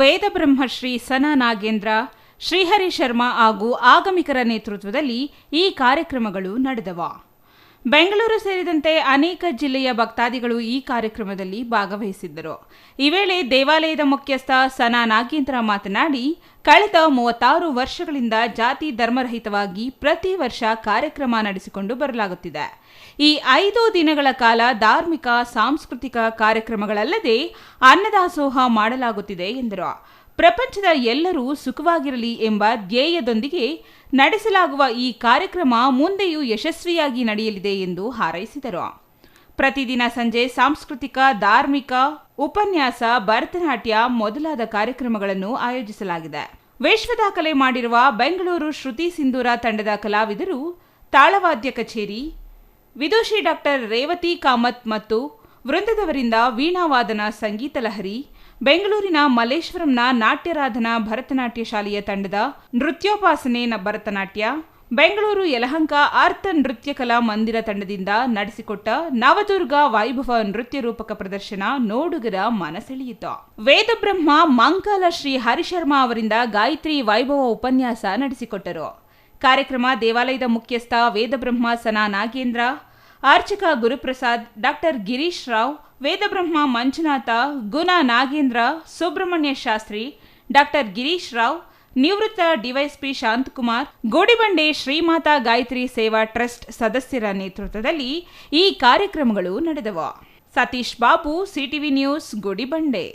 ವೇದ ಬ್ರಹ್ಮಶ್ರೀ ಸನ ನಾಗೇಂದ್ರ ಶ್ರೀಹರಿ ಶರ್ಮಾ ಹಾಗೂ ಆಗಮಿಕರ ನೇತೃತ್ವದಲ್ಲಿ ಈ ಕಾರ್ಯಕ್ರಮಗಳು ನಡೆದವ. ಬೆಂಗಳೂರು ಸೇರಿದಂತೆ ಅನೇಕ ಜಿಲ್ಲೆಯ ಭಕ್ತಾದಿಗಳು ಈ ಕಾರ್ಯಕ್ರಮದಲ್ಲಿ ಭಾಗವಹಿಸಿದ್ದರು. ಈ ವೇಳೆ ದೇವಾಲಯದ ಮುಖ್ಯಸ್ಥ ಸನಾ ನಾಗೇಂದ್ರ ಮಾತನಾಡಿ, ಕಳೆದ ಮೂವತ್ತಾರು ವರ್ಷಗಳಿಂದ ಜಾತಿ ಧರ್ಮರಹಿತವಾಗಿ ಪ್ರತಿ ವರ್ಷ ಕಾರ್ಯಕ್ರಮ ನಡೆಸಿಕೊಂಡು ಬರಲಾಗುತ್ತಿದೆ. ಈ ಐದು ದಿನಗಳ ಕಾಲ ಧಾರ್ಮಿಕ, ಸಾಂಸ್ಕೃತಿಕ ಕಾರ್ಯಕ್ರಮಗಳಲ್ಲದೆ ಅನ್ನದಾಸೋಹ ಮಾಡಲಾಗುತ್ತಿದೆ ಎಂದರು. ಪ್ರಪಂಚದ ಎಲ್ಲರೂ ಸುಖವಾಗಿರಲಿ ಎಂಬ ಧ್ಯೇಯದೊಂದಿಗೆ ನಡೆಸಲಾಗುವ ಈ ಕಾರ್ಯಕ್ರಮ ಮುಂದೆಯೂ ಯಶಸ್ವಿಯಾಗಿ ನಡೆಯಲಿದೆ ಎಂದು ಹಾರೈಸಿದರು. ಪ್ರತಿದಿನ ಸಂಜೆ ಸಾಂಸ್ಕೃತಿಕ, ಧಾರ್ಮಿಕ, ಉಪನ್ಯಾಸ, ಭರತನಾಟ್ಯ ಮೊದಲಾದ ಕಾರ್ಯಕ್ರಮಗಳನ್ನು ಆಯೋಜಿಸಲಾಗಿದೆ. ವಿಶ್ವ ದಾಖಲೆ ಮಾಡಿರುವ ಬೆಂಗಳೂರು ಶ್ರುತಿ ಸಿಂಧೂರ ತಂಡದ ಕಲಾವಿದರು ತಾಳವಾದ್ಯ ಕಚೇರಿ, ವಿದುಷಿ ಡಾಕ್ಟರ್ ರೇವತಿ ಕಾಮತ್ ಮತ್ತು ವೃಂದದವರಿಂದ ವೀಣಾವಾದನ ಸಂಗೀತ ಲಹರಿ, ಬೆಂಗಳೂರಿನ ಮಲ್ಲೇಶ್ವರಂನ ನಾಟ್ಯರಾಧನಾ ಭರತನಾಟ್ಯ ಶಾಲೆಯ ತಂಡದ ನೃತ್ಯೋಪಾಸನೆ ಭರತನಾಟ್ಯ, ಬೆಂಗಳೂರು ಯಲಹಂಕ ಆರ್ತ ನೃತ್ಯ ಕಲಾ ಮಂದಿರ ತಂಡದಿಂದ ನಡೆಸಿಕೊಟ್ಟ ನವದುರ್ಗ ವೈಭವ ನೃತ್ಯ ರೂಪಕ ಪ್ರದರ್ಶನ ನೋಡುಗರ ಮನಸೆಳೆಯಿತು. ವೇದಬ್ರಹ್ಮ ಮಂಕಾಲ ಶ್ರೀ ಹರಿಶರ್ಮ ಅವರಿಂದ ಗಾಯತ್ರಿ ವೈಭವ ಉಪನ್ಯಾಸ ನಡೆಸಿಕೊಟ್ಟರು. ಕಾರ್ಯಕ್ರಮ ದೇವಾಲಯದ ಮುಖ್ಯಸ್ಥ ವೇದಬ್ರಹ್ಮ ಸನಾ ನಾಗೇಂದ್ರ ಅರ್ಚಕ ಗುರುಪ್ರಸಾದ್, ಡಾಕ್ಟರ್ ಗಿರೀಶ್ ರಾವ್, ವೇದಬ್ರಹ್ಮ ಮಂಜುನಾಥ, ಗುಣ ನಾಗೇಂದ್ರ, ಸುಬ್ರಹ್ಮಣ್ಯ ಶಾಸ್ತ್ರಿ, ಡಾಕ್ಟರ್ ಗಿರೀಶ್ ರಾವ್, ನಿವೃತ್ತ D Y S P Shanthakumar, Gudibande Shrimata Gayathri Seva trust ಸದಸ್ಯರ ನೇತೃತ್ವದಲ್ಲಿ ಈ ಕಾರ್ಯಕ್ರಮಗಳು ನಡೆದವು. Satish Babu, CTV news, Gudibande.